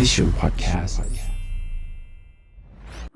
มติชน Podcast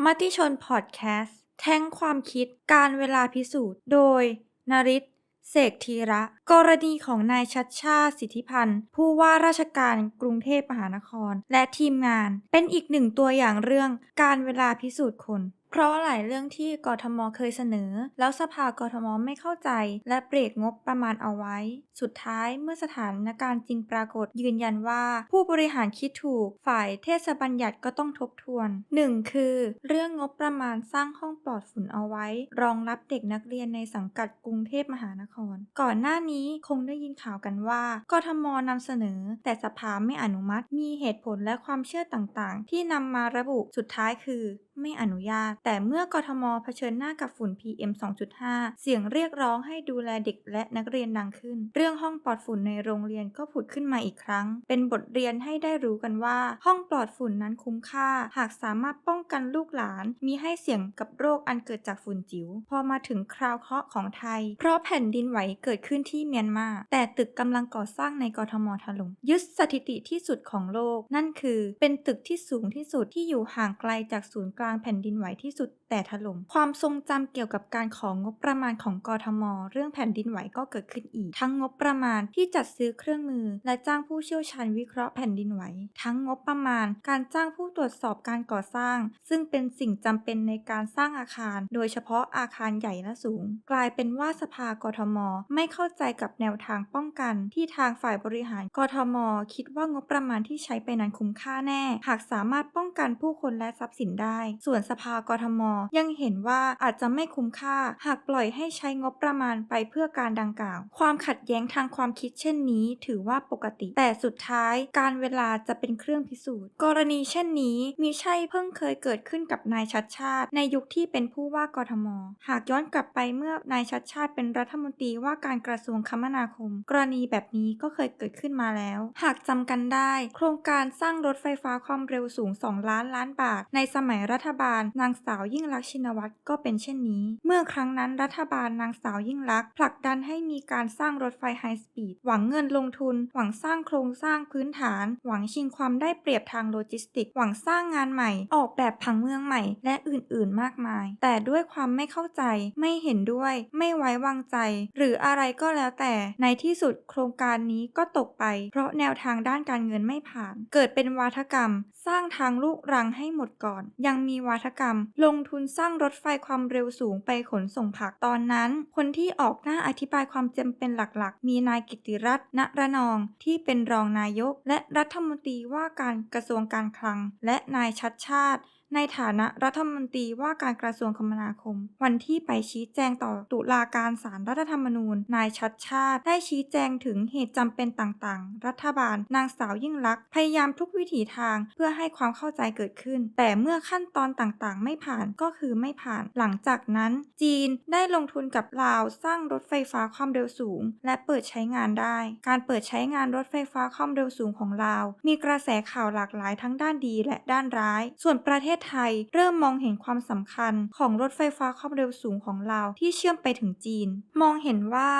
มติชนพอดแคสต์แท่งความคิดการเวลาพิสูจน์ โดยนริศเสกธีระ กรณีของนายชัดชาติสิทธิพันธ์ ผู้ว่าราชการกรุงเทพมหานคร และทีมงาน เป็นอีกหนึ่งตัวอย่างเรื่องการเวลาพิสูจน์คน เพราะหลายเรื่องที่กทมเคยเสนอ แล้วสภากทมไม่เข้าใจ และเบรกงบประมาณเอาไว้ สุดท้ายเมื่อสถานการณ์จริงปรากฏยืนยันว่า ผู้บริหารคิดถูก ฝ่ายเทศบัญญัติก็ต้องทบทวน 1. คือ เรื่องงบประมาณสร้างห้องปลอดฝุ่นเอาไว้ รองรับเด็กนักเรียนในสังกัดกรุงเทพมหานคร ก่อนหน้านี้คงได้ยินข่าวกันว่ากทมนำเสนอ แต่สภาไม่อนุมัติ มีเหตุผลและความเชื่อต่างๆ ที่นำมาระบุสุดท้ายคือไม่อนุญาต แต่เมื่อกทมเผชิญหน้ากับฝุ่น PM 2.5 เสียงเรียกร้องให้ดูแลเด็กและนักเรียนดังขึ้นเรื่องห้องปลอดฝุ่นในโรงเรียนก็ผุดขึ้นมาอีกครั้ง เป็นบทเรียนให้ได้รู้กันว่า ห้องปลอดฝุ่นนั้นคุ้มค่า หากสามารถป้องกันลูกหลานมีให้เสี่ยงกับโรคอันเกิดจากฝุ่นจิ๋วพอมาถึงคราวเคราะห์ของไทย เพราะแผ่นดินไหวเกิดขึ้นที่เมียนมา แต่ตึกกำลังก่อสร้างในกทมถล่มยึดสถิติที่สุดของโลก นั่นคือ เป็นตึกที่สูงที่สุดที่อยู่ห่างไกลจากศูนย์กลางแผ่นดินไหวที่สุดแต่ถล่มความทรงจำเกี่ยวกับการของงบประมาณของกทม เรื่องแผ่นดินไหวก็เกิดขึ้นอีก ทั้งงบประมาณที่จัดซื้อเครื่องมือ และจ้างผู้เชี่ยวชาญวิเคราะห์แผ่นดินไหว ทั้งงบประมาณ การจ้างผู้ตรวจสอบการก่อสร้าง ซึ่งเป็นสิ่งจำเป็นในการสร้างอาคาร โดยเฉพาะอาคารใหญ่และสูง กลายเป็นว่าสภากทม ไม่เข้าใจกับแนวทางป้องกัน ที่ทางฝ่ายบริหารกทม คิดว่างบประมาณที่ใช้ไปนั้นคุ้มค่าแน่ หากสามารถป้องกันผู้คนและทรัพย์สินได้ ส่วนสภากทม ยังเห็นว่าอาจจะไม่คุ้มค่า หากปล่อยให้ใช้งบประมาณไปเพื่อการดังกล่าว ความขัดแย้งทางความคิดเช่นนี้ถือว่าปกติ แต่สุดท้ายการเวลาจะเป็นเครื่องพิสูจน์ กรณีเช่นนี้มีใช่เพิ่งเคยเกิดขึ้นกับนายชัดชาติ ในยุคที่เป็นผู้ว่ากทม หากย้อนกลับไปเมื่อนายชัดชาติเป็นรัฐมนตรีว่าการกระทรวงคมนาคม กรณีแบบนี้ก็เคยเกิดขึ้นมาแล้ว หากจำกันได้ โครงการสร้างรถไฟฟ้าความเร็วสูง 2 ล้านล้านบาท ในสมัยรัฐบาล นางสาวยิ่งลักษณ์ชินวัตรก็เป็นเช่นนี้ เมื่อครั้งนั้นรัฐบาลนางสาวยิ่งลักษณ์ผลักดันให้มีการสร้างรถไฟไฮสปีดหวังเงินลงทุน หวังสร้างโครงสร้างพื้นฐาน หวังชิงความได้เปรียบทางโลจิสติก หวังสร้างงานใหม่ ออกแบบผังเมืองใหม่ และอื่นๆมากมาย แต่ด้วยความไม่เข้าใจ ไม่เห็นด้วย ไม่ไว้วางใจ หรืออะไรก็แล้วแต่ในที่สุดโครงการนี้ก็ตกไป เพราะแนวทางด้านการเงินไม่ผ่าน เกิดเป็นวาทกรรม สร้างทางลูกรังให้หมดก่อน ยังมีวาทกรรม ลงทุนสร้างรถไฟความเร็วสูงไปขนส่งผักตอนนั้น คนที่ออกหน้าอธิบายความจำเป็นหลักๆมีนายกิติรัตน์ณระนองที่เป็นรองนายก และรัฐมนตรีว่าการกระทรวงการคลัง และนายชัดชาติ ในฐานะรัฐมนตรีว่าการกระทรวงคมนาคม วันที่ไปชี้แจงต่อตุลาการศาลรัฐธรรมนูญ นายชัดชาติ ได้ชี้แจงถึงเหตุจำเป็นต่างๆ รัฐบาล นางสาวยิ่งลักษณ์พยายามทุกวิถีทางเพื่อให้ความเข้าใจเกิดขึ้น แต่เมื่อขั้นตอนต่างๆ ไม่ผ่านก็คือไม่ผ่าน หลังจากนั้น จีนได้ลงทุนกับลาวสร้างรถไฟฟ้าความเร็วสูง และเปิดใช้งานได้ การเปิดใช้งานรถไฟฟ้าความเร็วสูงของลาว มีกระแสข่าวหลากหลายทั้งด้านดีและด้านร้าย ส่วนประเทศศไทย เริ่มมองเห็นความสำคัญของรถไฟฟ้าความเร็วสูงของลาวที่เชื่อมไปถึงจีน มองเห็นว่า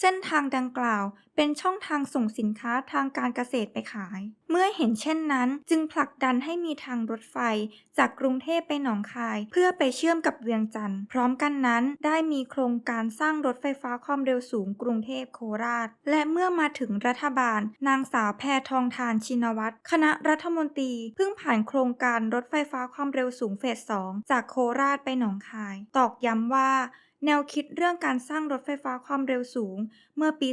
เส้นทางดังกล่าวเป็นช่องทางส่งสินค้าทางการเกษตรไปขาย เมื่อเห็นเช่นนั้น จึงผลักดันให้มีทางรถไฟ จากกรุงเทพไปหนองคาย เพื่อไปเชื่อมกับเวียงจันทร์ พร้อมกันนั้นได้มีโครงการสร้างรถไฟฟ้าความเร็วสูงกรุงเทพโคราช และเมื่อมาถึงรัฐบาล นางสาวแพทองทานชินวัตรคณะรัฐมนตรีเพิ่งผ่านโครงการรถไฟฟ้าความเร็วสูงเฟส2จากโคราชไปหนองคาย ตอกย้ำว่าแนวคิดเรื่องการสร้างรถไฟฟ้าความเร็วสูง เมื่อปี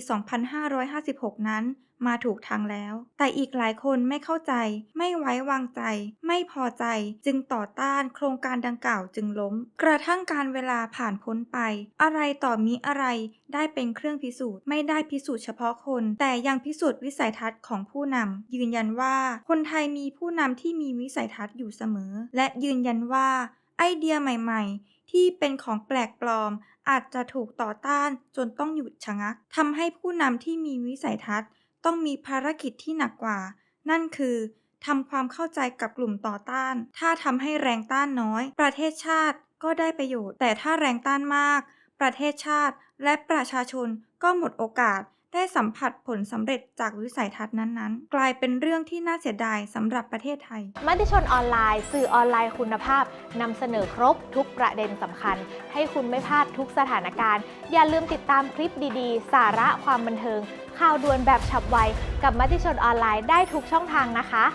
2556 นั้น มาถูกทางแล้ว แต่อีกหลายคนไม่เข้าใจ ไม่ไว้วางใจ ไม่พอใจ จึงต่อต้านโครงการดังกล่าวจึงล้ม กระทั่งการเวลาผ่านพ้นไป อะไรต่อมีอะไรได้เป็นเครื่องพิสูจน์ ไม่ได้พิสูจน์เฉพาะคน แต่ยังพิสูจน์วิสัยทัศน์ของผู้นำยืนยันว่า คนไทยมีผู้นำที่มีวิสัยทัศน์อยู่เสมอ และยืนยันว่าไอเดียใหม่ ๆ ที่เป็นของแปลกปลอม อาจจะถูกต่อต้านจนต้องหยุดชะงักทำให้ผู้นำที่มีวิสัยทัศน์ ต้องมีภารกิจที่หนักกว่า นั่นคือทำความเข้าใจกับกลุ่มต่อต้าน ถ้าทำให้แรงต้านน้อย ประเทศชาติก็ได้ประโยชน์ แต่ถ้าแรงต้านมาก ประเทศชาติและประชาชนก็หมดโอกาส ได้สัมผัสผลสำเร็จจากวิสัยทัศน์นั้นๆ กลายเป็นเรื่องที่น่าเสียดายสำหรับประเทศไทย มติชนออนไลน์ สื่อออนไลน์คุณภาพนำเสนอครบทุกประเด็นสำคัญ ให้คุณไม่พลาดทุกสถานการณ์ อย่าลืมติดตามคลิปดีๆ สาระความบันเทิง ข่าวด่วนแบบฉับไว กับมติชนออนไลน์ได้ทุกช่องทางนะคะ